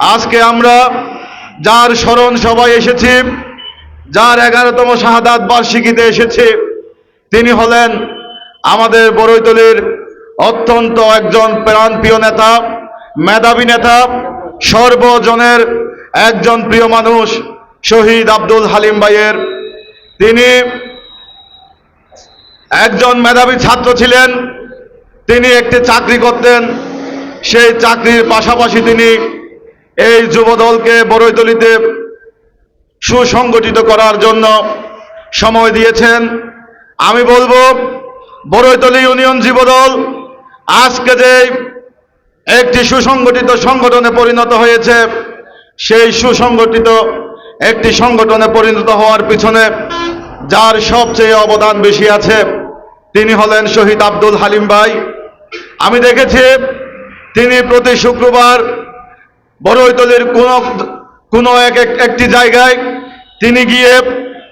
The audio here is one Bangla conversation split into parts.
আজকে আমরা যার স্মরণ সবাই এসেছি, যার এগারোতম শাহাদাত বার্ষিকীতে এসেছি, তিনি হলেন আমাদের বড়ৈতলির অত্যন্ত একজন প্রাণপ্রিয় নেতা, মেধাবী নেতা, সর্বজনের একজন প্রিয় মানুষ, শহীদ আব্দুল হালিম ভাইয়ের। তিনি একজন মেধাবী ছাত্র ছিলেন, তিনি একটি চাকরি করতেন, সেই চাকরির পাশাপাশি তিনি এই যুবদলকে বড়ৈতলিতে সুসংগঠিত করার জন্য সময় দিয়েছেন। আমি বলব বড়ৈতলি ইউনিয়ন যুবদল আজকে যে একটি সুসংগঠিত সংগঠনে পরিণত হয়েছে, সেই সুসংগঠিত একটি সংগঠনে পরিণত হওয়ার পিছনে যার সবচেয়ে অবদান বেশি আছে, তিনি হলেন শহীদ আব্দুল হালিম ভাই। আমি দেখেছি, তিনি প্রতি শুক্রবার বড়ৈতলির কোন কোন এক, এক- একটি জায়গায় তিনি গিয়ে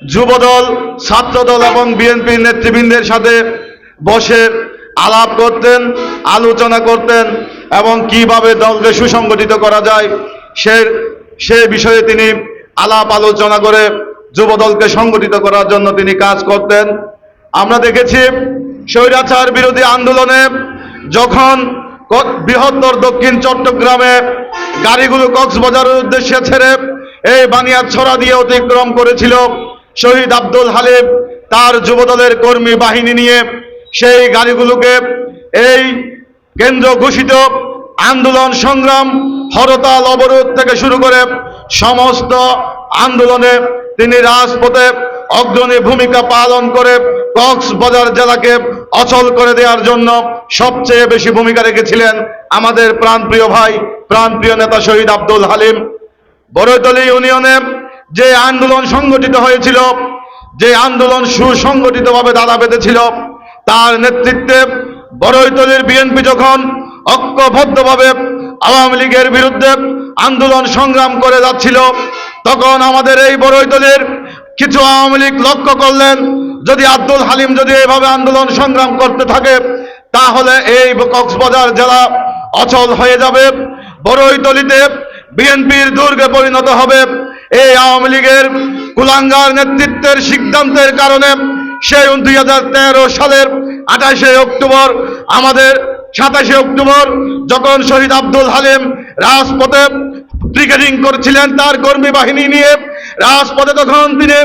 যুবদল, ছাত্রদল এবং বিএনপির নেতৃবৃন্দের সাথে বসে আলাপ করতেন, আলোচনা করতেন এবং কীভাবে দলকে সুসংগঠিত করা যায় সে সে বিষয়ে তিনি আলাপ আলোচনা করে যুবদলকে সংগঠিত করার জন্য তিনি কাজ করতেন। আমরা দেখেছি স্বৈরাচার বিরোধী আন্দোলনে যখন বৃহত্তর দক্ষিণ চট্টগ্রামে গাড়িগুলো কক্সবাজারের উদ্দেশ্যে ছেড়ে এই বানিয়াছড়া দিয়ে অতিক্রম করেছিল শহীদ আব্দুল হালিম, তার যুবদলের কর্মী বাহিনী নিয়ে। সেই গাড়িগুলোকে এই কেন্দ্র ঘোষিত আন্দোলন সংগ্রাম, হরতাল অবরোধ থেকে শুরু করে সমস্ত আন্দোলনে তিনি রাজপথে অগ্রণী ভূমিকা পালন করে কক্সবাজার জেলাকে অচল করে দেওয়ার জন্য সবচেয়ে বেশি ভূমিকা রেখেছিলেন আমাদের প্রাণপ্রিয় ভাই, প্রাণপ্রিয় নেতা শহীদ আব্দুল হালিম। বড়ৈতলী ইউনিয়নে যে আন্দোলন সংগঠিত হয়েছিল, যে আন্দোলন সুসংগঠিতভাবে দাদা বেঁধেছিল, তার নেতৃত্বে বড়ৈতলীর বিএনপি যখন ঐক্যবদ্ধভাবে আওয়ামী লীগের বিরুদ্ধে আন্দোলন সংগ্রাম করে যাচ্ছিল, তখন আমাদের এই বড়ৈতলীর কিছু আওয়ামী লীগ লক্ষ্য করলেন, যদি আব্দুল হালিম যদি এইভাবে আন্দোলন সংগ্রাম করতে থাকে, তাহলে এই কক্সবাজার জেলা অচল হয়ে যাবে। বড়ৈতলিতে বিএনপির দুর্গে পরিণত হবে। এই আওয়ামী লীগের কুলাঙ্গার নেতৃত্বের সিদ্ধান্তের কারণে সেই দুই হাজার তেরো সালের আঠাশে অক্টোবর, আমাদের সাতাশে অক্টোবর, যখন শহীদ আব্দুল হালিম রাজপথে ব্রিগেডিং করছিলেন তার কর্মী বাহিনী নিয়ে রাজপথে তখন তিনি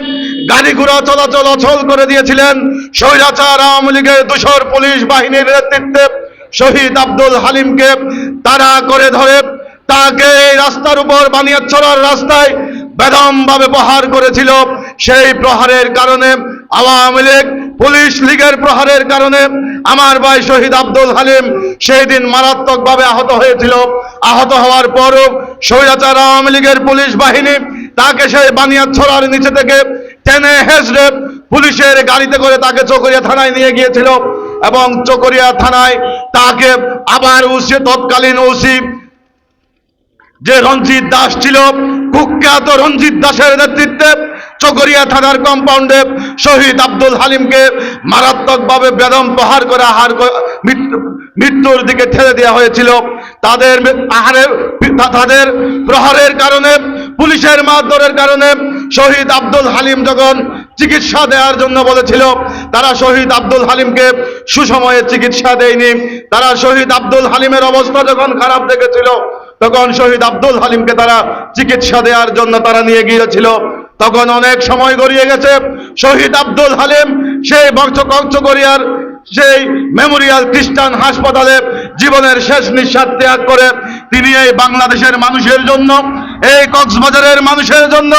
গাড়ি ঘোড়া চলাচল অচল করে দিয়েছিলেন। স্বৈরাচার আওয়ামী লীগের দূষর পুলিশ বাহিনীর নেতৃত্বে শহীদ আব্দুল হালিমকে তারা করে ধরে তাকে এই রাস্তার উপর বানিয়াছড়ার রাস্তায় বেদমভাবে প্রহার করেছিল। সেই প্রহারের কারণে আওয়ামী লীগ পুলিশ লীগের প্রহারের কারণে আমার ভাই শহীদ আব্দুল হালিম সেই দিন মারাত্মকভাবে আহত হয়েছিল। আহত হওয়ার পরও স্বৈরাচার আওয়ামী লীগের পুলিশ বাহিনী তাকে সেই বানিয়াছড়ার নিচে থেকে টেনে হেসড়ে পুলিশের গাড়িতে করে তাকে চকরিয়া থানায় নিয়ে গিয়েছিল এবং চকরিয়া থানায় তাকে আবার উসি তৎকালীন ওসি যে রঞ্জিত দাস ছিল, কুখ্যাত রঞ্জিত দাসের নেতৃত্বে চকরিয়া থানার কম্পাউন্ডে শহীদ আব্দুল হালিমকে মারাত্মকভাবে বেদম প্রহার করে আহার মৃত্যুর দিকে ঠেলে দেওয়া হয়েছিল। তাদের আহারের তাদের প্রহারের কারণে, পুলিশের মারধরের কারণে শহীদ আব্দুল হালিম যখন চিকিৎসা দেওয়ার জন্য বলেছিল, তারা শহীদ আব্দুল হালিমকে সুসময়ে চিকিৎসা দেয়নি। তারা শহীদ আব্দুল হালিমের অবস্থা যখন খারাপ দেখেছিল, তখন শহীদ আব্দুল হালিমকে তারা চিকিৎসা দেওয়ার জন্য তারা নিয়ে গিয়েছিল। তখন অনেক সময় গড়িয়ে গেছে। শহীদ আব্দুল হালিম, সেই বংশ করিয়ার সেই মেমোরিয়াল খ্রিস্টান হাসপাতালে জীবনের শেষ নিঃশ্বাস ত্যাগ করে তিনি এই বাংলাদেশের মানুষের জন্য, এই কক্সবাজারের মানুষের জন্য,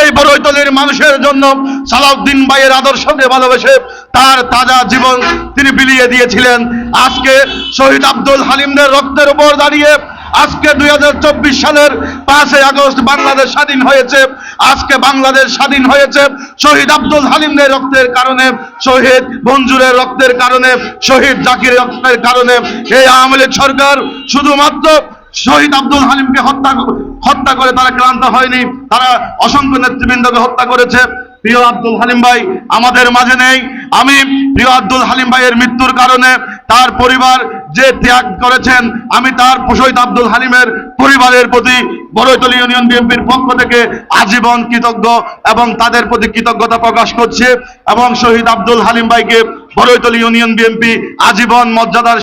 এই বড়ৈতলির মানুষের জন্য সালাউদ্দিন ভাইয়ের আদর্শকে ভালোবেসে তার তাজা জীবন তিনি বিলিয়ে দিয়েছিলেন। আজকে শহীদ আব্দুল হালিমদের রক্তের উপর দাঁড়িয়ে আজকে দুই চব্বিশ সালের পাঁচই আগস্ট বাংলাদেশ স্বাধীন হয়েছে। আজকে বাংলাদেশ স্বাধীন হয়েছে শহীদ আব্দুল হালিমদের রক্তের কারণে, শহীদ মঞ্জুরের রক্তের কারণে, শহীদ জাকিরের রক্তের কারণে। এই আওয়ামী লীগ সরকার শুধুমাত্র শহীদ আব্দুল হালিমকে হত্যা হত্যা করে তারা ক্লান্ত হয়নি, তারা অসংখ্য নেতৃবৃন্দকে হত্যা করেছে। প্রিয় আব্দুল হালিম ভাই, আমাদের মাঝে নেই। আমি প্রিয় আব্দুল হালিম ভাইয়ের মৃত্যুর কারণে তার পরিবার যে ত্যাগ করেছেন, আমি তার শহীদ আব্দুল হালিমের পরিবারের প্রতি বড়ৈতল ইউনিয়ন বিএনপির পক্ষ থেকে আজীবন কৃতজ্ঞ এবং তাদের প্রতি কৃতজ্ঞতা প্রকাশ করছে এবং শহীদ আব্দুল হালিম ভাইকে বড়ৈতল ইউনিয়ন বিএনপি আজীবন মর্যাদার